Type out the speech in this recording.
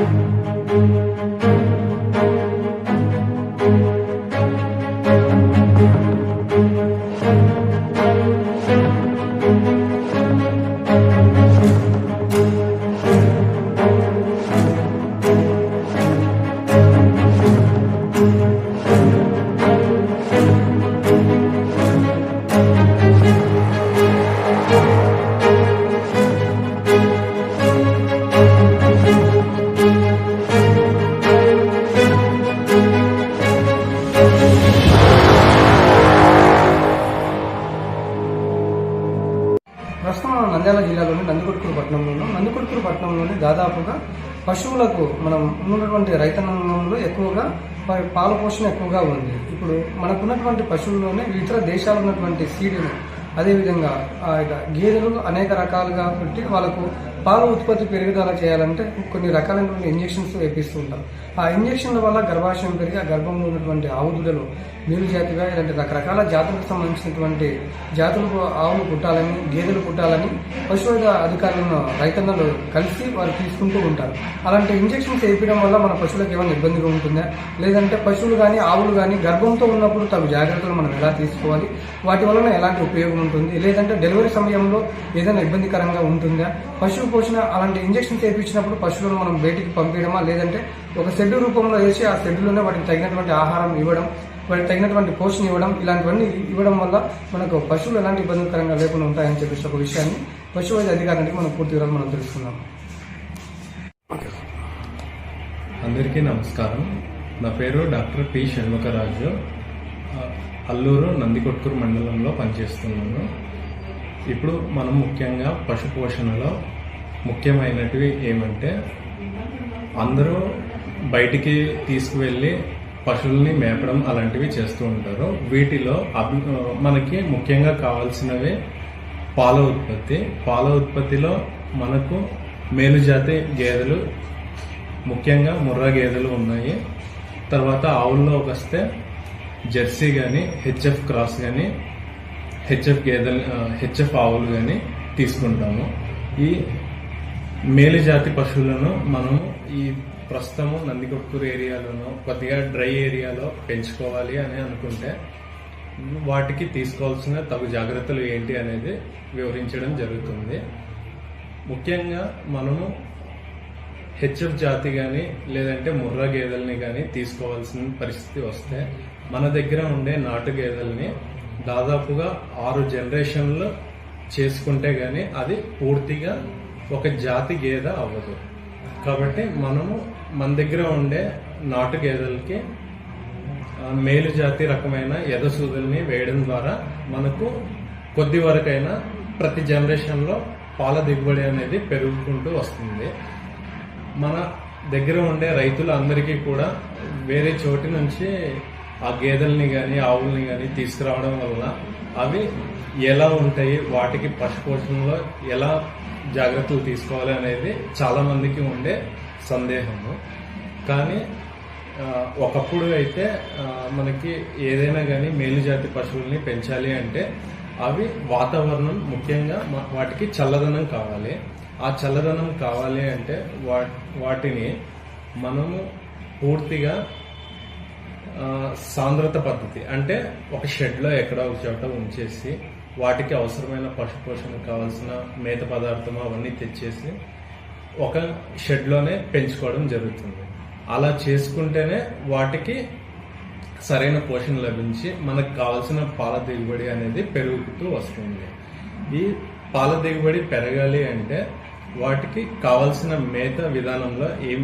ప్రస్తుతం మనం నంద్యాల జిల్లాలోని నందికొట్కూరు పట్టణంలో ఉన్నాం నందికొట్కూరు పట్టణంలోని దాదాపుగా పశువులకు మనం ఉన్నటువంటి రైతన్నంలో ఎక్కువగా ప- పాల పోషణ ఎక్కువగా ఉంది. ఇప్పుడు మనకున్నటువంటి పశువుల్లోనే ఇతర దేశాలు ఉన్నటువంటి సీడ్ను అదేవిధంగా ఆ యొక్క గేదెలు అనేక రకాలుగా పెట్టి వాళ్ళకు పాల ఉత్పత్తి పెరుగుదల చేయాలంటే కొన్ని రకాలైనటువంటి ఇంజెక్షన్స్ వేపిస్తూ ఉంటారు. ఆ ఇంజెక్షన్ల వల్ల గర్భాశయం పెరిగి ఆ గర్భంలో ఉన్నటువంటి ఆవు దూడలు నీరు జాతిగా ఇలాంటి రకరకాల జాతులకు సంబంధించినటువంటి జాతులకు ఆవులు పుట్టాలని గేదెలు పుట్టాలని పశువుల అధికారులను రైతన్నలు కలిసి వారు తీసుకుంటూ ఉంటారు. అలాంటి ఇంజెక్షన్స్ వేయడం వల్ల మన పశువులకు ఏమైనా ఇబ్బందిగా ఉంటుందా? లేదంటే పశువులు కానీ ఆవులు కానీ గర్భంతో ఉన్నప్పుడు తగు జాగ్రత్తలు మనం ఎలా తీసుకోవాలి? వాటి వలన ఎలాంటి ఉపయోగం ఉంటుంది. లేదంటే డెలివరీ సమయంలో ఏదైనా ఇబ్బందికరంగా ఉంటుందా? పశువు పోషణ అలాంటి ఇంజెక్షన్స్ వేయించినప్పుడు పశువులను మనం బయటికి పంపించడమా లేదంటే ఒక షెడ్ రూపంలో వేసి ఆ షెడ్లోనే వాటికి తగినటువంటి ఆహారం ఇవ్వడం వాటికి తగినటువంటి పోషణ ఇవ్వడం ఇలాంటివన్నీ ఇవ్వడం వల్ల మనకు పశువులు ఎలాంటి ఇబ్బందికరంగా లేకుండా ఉంటాయని చెప్పేసి ఒక విషయాన్ని పశు వైద్య అధికారానికి మనం పూర్తి వివరాలు మనం తెలుసుకుందాం. అందరికీ నమస్కారం. నా పేరు డాక్టర్ పి షణ్ముఖరాజు. అల్లూరు నందికొట్కూరు మండలంలో పనిచేస్తున్నాను. ఇప్పుడు మనం ముఖ్యంగా పశు పోషణలో ముఖ్యమైనటివి ఏమంటే అందరూ బయటికి తీసుకువెళ్ళి పశువుల్ని మేపడం అలాంటివి చేస్తూ ఉంటారు. వీటిలో అభి మనకి ముఖ్యంగా కావాల్సినవి పాల ఉత్పత్తి. పాల ఉత్పత్తిలో మనకు మేలుజాతి గేదెలు ముఖ్యంగా ముర్రా గేదెలు ఉన్నాయి. తర్వాత ఆవుల్లోకి వస్తే జెర్సీ కానీ హెచ్ఎఫ్ క్రాస్ కానీ హెచ్ఎఫ్ గేదెలు హెచ్ఎఫ్ ఆవులు కానీ తీసుకుంటాము. ఈ మేలు జాతి పశువులను మనము ఈ ప్రస్తుతము నందికొట్కూరు ఏరియాలోనో కొద్దిగా డ్రై ఏరియాలో పెంచుకోవాలి అని అనుకుంటే వాటికి తీసుకోవాల్సిన తగు జాగ్రత్తలు ఏంటి అనేది వివరించడం జరుగుతుంది. ముఖ్యంగా మనము హెచ్ఎఫ్ జాతి కానీ లేదంటే ముర్రా గేదెల్ని కానీ తీసుకోవాల్సిన పరిస్థితి వస్తే మన దగ్గర ఉండే నాటు గేదెల్ని దాదాపుగా ఆరు జనరేషన్లు చేసుకుంటే కానీ అది పూర్తిగా ఒక జాతి గేదె అవ్వదు. కాబట్టి మనము మన దగ్గర ఉండే నాటు గేదెలకి మేలు జాతి రకమైన ఎదసూదుల్ని వేయడం ద్వారా మనకు కొద్ది వరకైనా ప్రతి జనరేషన్లో పాల దిగుబడి అనేది పెరుగుకుంటూ వస్తుంది. మన దగ్గర ఉండే రైతులందరికీ కూడా వేరే చోటి నుంచి ఆ గేదెల్ని కానీ ఆవుల్ని కానీ తీసుకురావడం వల్ల అవి ఎలా ఉంటాయి వాటికి పశుపోషణలో ఎలా జాగ్రత్తలు తీసుకోవాలి అనేది చాలా మందికి ఉండే సందేహము. కానీ ఒకప్పుడు అయితే మనకి ఏదైనా కానీ మేలుజాతి పశువుల్ని పెంచాలి అంటే అవి వాతావరణం ముఖ్యంగా వాటికి చల్లదనం కావాలి. ఆ చల్లదనం కావాలి అంటే వా వాటిని మనము పూర్తిగా సాంద్రత పద్ధతి. అంటే ఒక షెడ్లో ఎక్కడో ఒక చోట ఉంచేసి వాటికి అవసరమైన పశు పోషణ కావాల్సిన మేత పదార్థం అవన్నీ తెచ్చేసి ఒక షెడ్లోనే పెంచుకోవడం జరుగుతుంది. అలా చేసుకుంటేనే వాటికి సరైన పోషణ లభించి మనకు కావాల్సిన పాల దిగుబడి అనేది పెరుగుతూ వస్తుంది. ఈ పాల దిగుబడి పెరగాలి అంటే వాటికి కావాల్సిన మేత విధానంలో ఏం